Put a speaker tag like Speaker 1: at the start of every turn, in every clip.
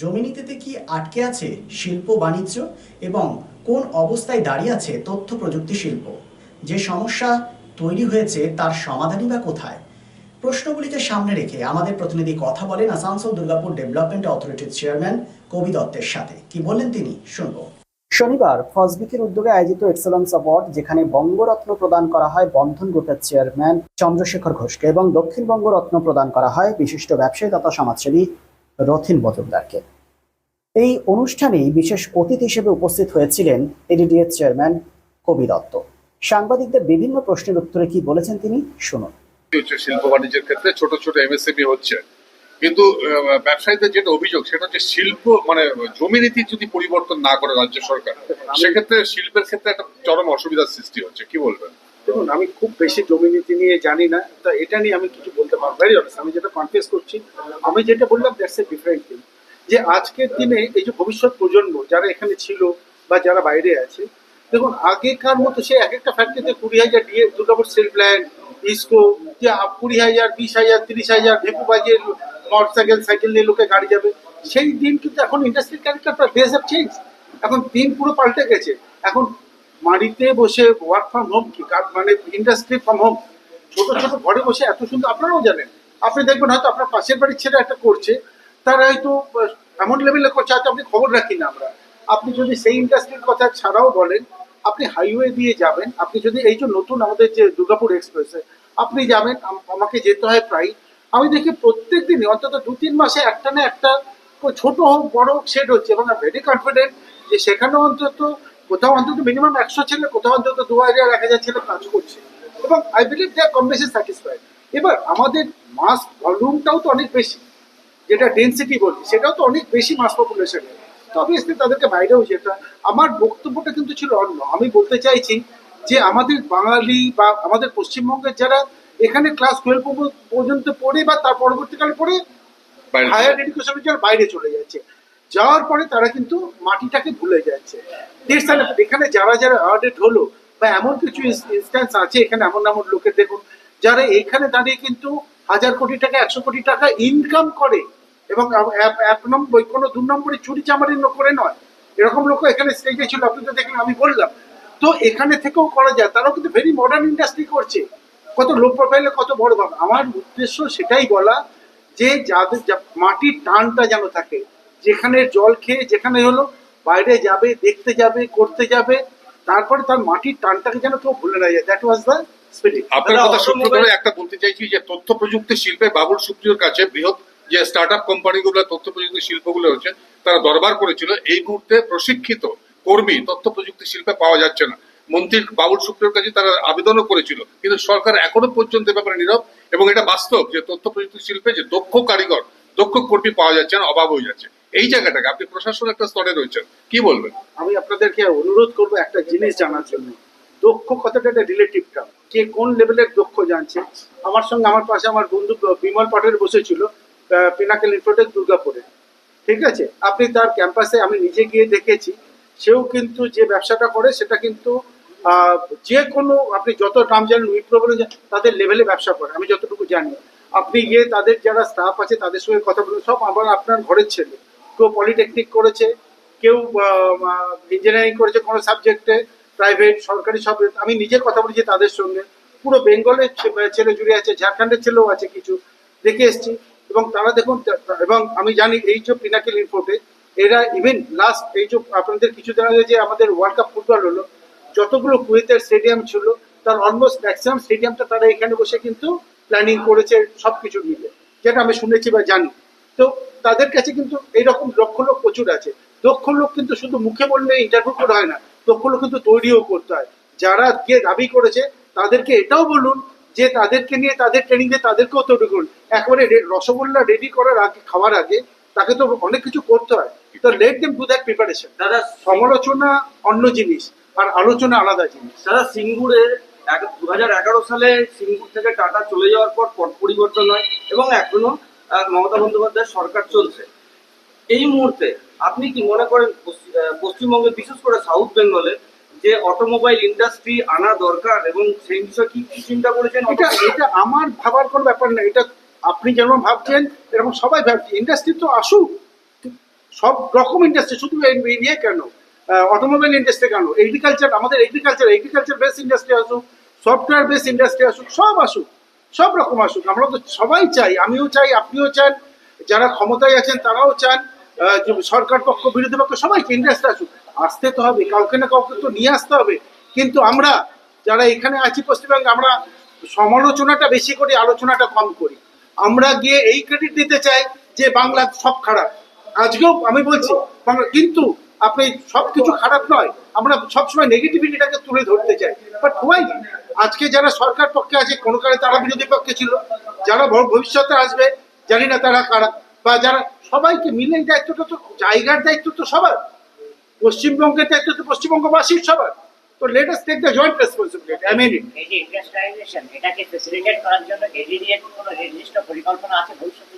Speaker 1: জমি নীতিতে কি আটকে আছে শিল্প, বাণিজ্য এবং কোন অবস্থায় দাঁড়িয়ে আছে তথ্য প্রযুক্তি শিল্প? যে সমস্যা তৈরি হয়েছে তার সমাধানই বা কোথায়? প্রশ্নগুলিকে সামনে রেখে আমাদের প্রতিনিধি কথা বলেন আসানসোল দুর্গাপুর ডেভেলপমেন্ট অথরিটির চেয়ারম্যান কবি দত্তের সাথে। কি বললেন তিনি? শুনব। শনিবার ফসবিকের উদ্যোগে আয়োজিত এক্সেলেন্স অ্যাওয়ার্ড যেখানে বঙ্গরত্ন প্রদান করা হয় বন্ধন গ্রুপের চেয়ারম্যান চন্দ্রশেখর ঘোষকে এবং দক্ষিণবঙ্গ রত্ন প্রদান করা হয় বিশিষ্ট ব্যবসায়ী তথা সমাজসেবী রথিন মজুমদারকে। এই অনুষ্ঠানে বিশেষ অতিথি হিসেবে উপস্থিত হয়েছিলেন এডিডিএর চেয়ারম্যান কবি দত্ত। সাংবাদিকদের বিভিন্ন প্রশ্নের উত্তরে কি বলেছেন তিনি শুনুন।
Speaker 2: শিল্প বাণিজ্যের ক্ষেত্রে ছোট ছোট এমএসএমই হচ্ছে। কিন্তু ব্যবসায়ীদের যেটা অভিযোগ সেটা হচ্ছে শিল্প মানে জমি নীতি যদি পরিবর্তন না করে রাজ্য সরকার সেক্ষেত্রে শিল্পের ক্ষেত্রে একটা চরম অসুবিধার সৃষ্টি হচ্ছে। কি বলবেন?
Speaker 3: দেখুন, আমি খুব বেশি জমি নীতি নিয়ে জানি না। তো এটা নিয়ে আমি কিছু বলতে পারব। ভেরি অনেস্ট আমি যেটা কনফিউজ করছি, আমি যেটা বললাম দ্যাটস এ ডিফারেন্ট থিং যে আজকের দিনে এই যে ভবিষ্যৎ প্রজন্ম, যারা এখানে ছিল বা যারা বাইরে আছে, দেখুন, আগেকার মতো সে এক একটা ফ্যাক্টরিতে কুড়ি হাজার ডিএ দুর্গাপুর সেল প্ল্যান্ট ইস্কো যে কুড়ি হাজার, বিশ হাজার, তিরিশ হাজার, ভেপু বাজে মোটর সাইকেল সাইকেল নিয়ে লোকে গাড়ি যাবে। সেই দিন কিন্তু এখন ইন্ডাস্ট্রির ক্যারেক্টারটা বেস অফ চেঞ্জ এখন দিন পুরো পাল্টে গেছে। এখন বাড়িতে বসে ওয়ার্ক ফ্রম হোম কি কার- মানে ইন্ডাস্ট্রি ফ্রম হোম ছোট ছোট ঘরে বসে এত সুন্দর, আপনারাও জানেন। আপনি দেখবেন হয়তো আপনার পাশের বাড়ির ছেলে একটা করছে, তারা হয়তো এমন লেভেলে করছে, হয়তো আপনি খবর রাখি না আমরা। আপনি যদি সেই ইন্ডাস্ট্রির কথা ছাড়াও বলেন, আপনি হাইওয়ে দিয়ে যাবেন, আপনি যদি এই যে নতুন আমাদের যে দুর্গাপুর এক্সপ্রেসে আপনি যাবেন আমাকে যেতে হয় প্রায়, আমি দেখি প্রত্যেক দিনই অন্তত দু তিন মাসে একটা না একটা, ছোট হোক, বড় হোক সেট হচ্ছে, এবং আমি ভেরি কনফিডেন্ট যে সেখানে অন্তত কোথাও অন্তত মিনিমাম একশো ছেলে কোথাও অন্তত দু হাজার এক হাজার ছেলে কাজ করছে। এবং আই বিলিভ দে আর কম বেশি স্যাটিসফাইড এবার আমাদের মাস ভলিউমটাও তো অনেক বেশি যেটা ডেন্সিটি বলছি সেটাও তো অনেক বেশি মাস পপুলেশনের তো অবভিয়াসলি তাদেরকে বাইরেও যেটা আমার বক্তব্যটা কিন্তু ছিল অন্য। আমি বলতে চাইছি যে আমাদের বাঙালি বা আমাদের পশ্চিমবঙ্গের যারা এখানে ক্লাস টুয়েলভ পর্যন্ত পড়ে বা তার পরবর্তীকালে পড়ে হায়ার এডুকেশনের জন্য বাইরে চলে যাচ্ছে। যাওয়ার পরে তারা কিন্তু মাটিটাকে ভুলে যাচ্ছে। এখানে যারা যারা অ্যাওয়ার্ডেড হলো বা এমন কিছু ইনস্ট্যান্স আছে, এখানে এমন এমন লোকের দেখুন, যারা এখানে দাঁড়িয়ে কিন্তু হাজার কোটি টাকা, একশো কোটি টাকা ইনকাম করে এবং এক- নম্বর কোনো দু নম্বরে চুরি চামারি ন- করে নয়। এরকম লোক এখানে স্টেজে ছিল, আপনি তো দেখলেন, আমি বললাম। তো এখানে থেকেও করা যায়, তারাও কিন্তু ভেরি মডার্ন ইন্ডাস্ট্রি করছে। কত লো প্রোফাইলে কত বড় ভাব আমার উদ্দেশ্য সেটাই বলা যে যাদের মাটির টানটা যেন থাকে যেখানে জল খেয়ে যেখানে হলো বাইরে যাবে দেখতে যাবে করতে যাবে তারপরে তার মাটির টানটাকে যেন কেউ ভুলে না যায়। দ্যাট ওয়াজ দ্য
Speaker 2: আপনার কথা সূত্র ধরে একটা বলতে চাইছি যে তথ্য প্রযুক্তি শিল্পে বাবুল সুপ্রিয়র কাছে বৃহৎ যে স্টার্ট আপ কোম্পানিগুলো তথ্য প্রযুক্তি শিল্পগুলো হচ্ছে তারা দরবার করেছিল। এই মুহূর্তে প্রশিক্ষিত কর্মী তথ্য প্রযুক্তি শিল্পে পাওয়া যাচ্ছে না। মন্ত্রী বাবুল সুপ্রিয়র কাছে তারা আবেদনও করেছিল কিন্তু সরকার এখনও পর্যন্ত ব্যাপারে নীরব এবং এটা বাস্তব যে তথ্য প্রযুক্তি শিল্পে যে দক্ষ কারিগর দক্ষ কর্মী পাওয়া যাচ্ছে না অভাব হয়ে যাচ্ছে। এই জায়গাটাকে, আপনি প্রশাসন একটা স্তরে রয়েছেন, কি বলবেন?
Speaker 3: আমি আপনাদেরকে অনুরোধ করব একটা জিনিস জানার জন্য। দক্ষ কথাটা একটা রিলেটিভ টার্ম কে কোন লেভেলের দক্ষ জানছে? আমার সঙ্গে আমার পাশে আমার বন্ধু বিমল পাটেল বসেছিল পিনাকেল ইনফোটেক দুর্গাপুরে। ঠিক আছে? আপনি তার ক্যাম্পাসে আমি নিজে গিয়ে দেখেছি। সেও কিন্তু যে ব্যবসাটা করে, সেটা কিন্তু যে কোনো, আপনি যত নাম জানেন উইপ্রো বলে তাদের লেভেলে ব্যবসা করে। আমি যতটুকু জানি। আপনি গিয়ে তাদের যারা স্টাফ আছে, তাদের সঙ্গে কথা বলুন। সব আবার আপনার ঘরের ছেলে। কেউ পলিটেকনিক করেছে, কেউ ইঞ্জিনিয়ারিং করেছে কোনো সাবজেক্টে প্রাইভেট সরকারি সব, আমি নিজে কথা বলেছি তাদের সঙ্গে, পুরো বেঙ্গলের ছেলে জুড়ে আছে, ঝাড়খণ্ডের ছেলেও আছে কিছু, দেখে এসছি, এবং তারা দেখুন এবং আমি জানি এই যে পিনাকেল ইনফোটে, এরা ইভেন লাস্ট এই যে আপনাদের কিছু কিছুদিন আগে যে আমাদের ওয়ার্ল্ড কাপ ফুটবল হলো, যতগুলো কুয়েতের স্টেডিয়াম ছিল, তার অলমোস্ট ম্যাক্সিমাম স্টেডিয়ামটা তারা এখানে বসে কিন্তু প্ল্যানিং করেছে সব কিছু মিলে, যেটা আমি শুনেছি বা জানি। তো তাদের কাছে কিন্তু এইরকম লক্ষ লোক প্রচুর আছে। দক্ষ লোক কিন্তু শুধু মুখে বললে ইন্টারভিউ করা হয় না দক্ষ লোক কিন্তু তৈরিও করতে হয়। যারা গিয়ে দাবি করেছে তাদেরকে এটাও বলুন যে তাদেরকে নিয়ে তাদের ট্রেনিং দিয়ে তাদেরকেও তৈরি করুন একবারে রসগোল্লা রেডি করার আগে খাওয়ার আগে তাকে তো অনেক কিছু করতে হয়। তো let them to that preparation
Speaker 4: দাদা
Speaker 3: সমালোচনা অন্য জিনিস আর আলোচনা আলাদা জিনিস।
Speaker 4: দাদা সিঙ্গুরে দু হাজার এগারো সালে সিঙ্গুর থেকে টাটা চলে যাওয়ার পর পট পরিবর্তন হয় এবং এখনও মমতা বন্দ্যোপাধ্যায়ের সরকার চলছে। এই মুহূর্তে আপনি কি মনে করেন পশ্চিমবঙ্গে বিশেষ করে সাউথ বেঙ্গলে যে অটোমোবাইল ইন্ডাস্ট্রি আনা দরকার এবং সেই বিষয়ে কি কি চিন্তা করেছেন?
Speaker 3: এটা এটা আমার ভাবার কোনো ব্যাপার না। এটা আপনি যেমন ভাবছেন এরকম সবাই ভাবছে। ইন্ডাস্ট্রি তো আসুক। সব রকম ইন্ডাস্ট্রি শুধু ইয়ে কেন? অটোমোবাইল ইন্ডাস্ট্রি কেন? এগ্রিকালচার আমাদের এগ্রিকালচার এগ্রিকালচার বেস ইন্ডাস্ট্রি আসুক সফটওয়্যার বেস ইন্ডাস্ট্রি আসুক সব আসুক। সব রকম আসুক, আমরা তো সবাই চাই, আমিও চাই, আপনিও চান, যারা ক্ষমতায় আছেন তারাও চান সরকার পক্ষ, বিরোধী পক্ষ সবাইকে ইন্ডাস্ট্রি আসুক। আসতে তো হবে, কাউকে না কাউকে তো নিয়ে আসতে হবে। কিন্তু আমরা যারা এখানে আছি পশ্চিমবঙ্গে, আমরা সমালোচনাটা বেশি করি, আলোচনাটা কম করি। আমরা গিয়ে এই ক্রেডিট দিতে চাই যে বাংলা সব খারাপ। আজকেও আমি বলছি, বাংলা, কিন্তু আপনি সবকিছু খারাপ নয়, আমরা সবসময় নেগেটিভিটিটাকে তুলে ধরতে চাই। বাট হোয়াই আজকে যারা সরকার পক্ষে আছে, কোনো কারণে তারা বিরোধী পক্ষে ছিল, যারা ভবিষ্যতে আসবে, জানি না তারা কারা, বা যারা সবাইকে মিলে দায়িত্বটা তো জায়গার দায়িত্ব তো সবার, পশ্চিমবঙ্গের দায়িত্ব তো পশ্চিমবঙ্গবাসীর সবার। তো let take the joint responsibility I mean
Speaker 5: এটাকে করার জন্য এডিডিএর কোনো নির্দিষ্ট পরিকল্পনা আছে ভবিষ্যতের জন্য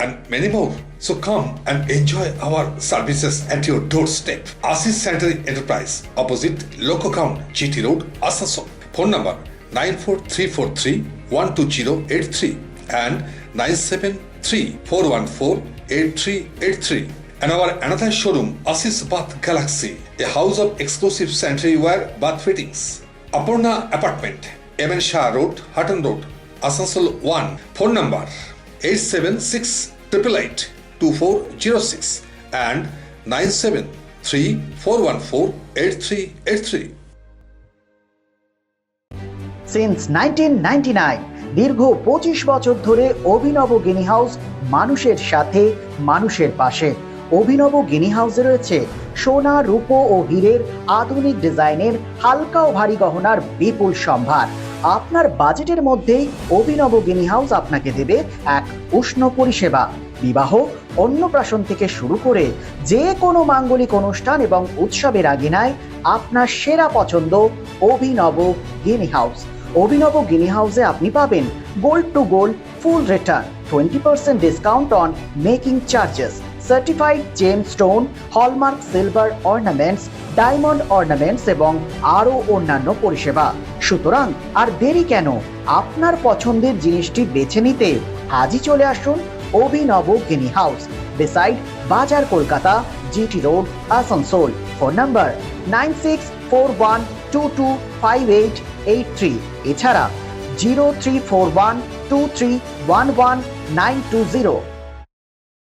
Speaker 6: and many more. So come and enjoy our services at your doorstep. Asis Sanitary Enterprise, opposite Loco Count, GT Road, Asansol. Phone number 94343-12083 and 973-414-8383. And our another showroom, Asis Bath Galaxy, a house of exclusive sanitary ware bath fittings. Aparna Apartment, MN Shah Road, Hutton Road, Asansol 1. Phone number 876 888 2406 and 973 414 8383.
Speaker 1: Since nineteen দীর্ঘ পঁচিশ বছর ধরে অভিনব গিনি house মানুষের সাথে, মানুষের পাশে অভিনব গিনি হাউসে রয়েছে সোনা, রূপো ও হীরের আধুনিক ডিজাইনের হালকা ও ভারী গহনার বিপুল সম্ভার আপনার বাজেটের মধ্যেই অভিনব গিনি হাউস আপনাকে দেবে এক উষ্ণ পরিষেবা। বিবাহ, অন্নপ্রাশন থেকে শুরু করে যে কোনো মাঙ্গলিক অনুষ্ঠান এবং উৎসবের আগে আগিনায় আপনার সেরা পছন্দ অভিনব গিনি হাউস। অভিনব গিনি হাউসে আপনি পাবেন gold to gold, full return, twenty percent discount on making charges, certified gem stone, hallmark silver ornaments, diamond ornaments এবং আরও অন্যান্য পরিষেবা। সুতরাং আর দেরি কেন? আপনার পছন্দের জিনিসটি বেছে নিতে আজই চলে আসুন অভিনব Guinea house beside Bazar Kolkata, GT road, Asansol. Phone number nine six four one two two five eight eight three. এছাড়া zero three four one two three one one nine two zero.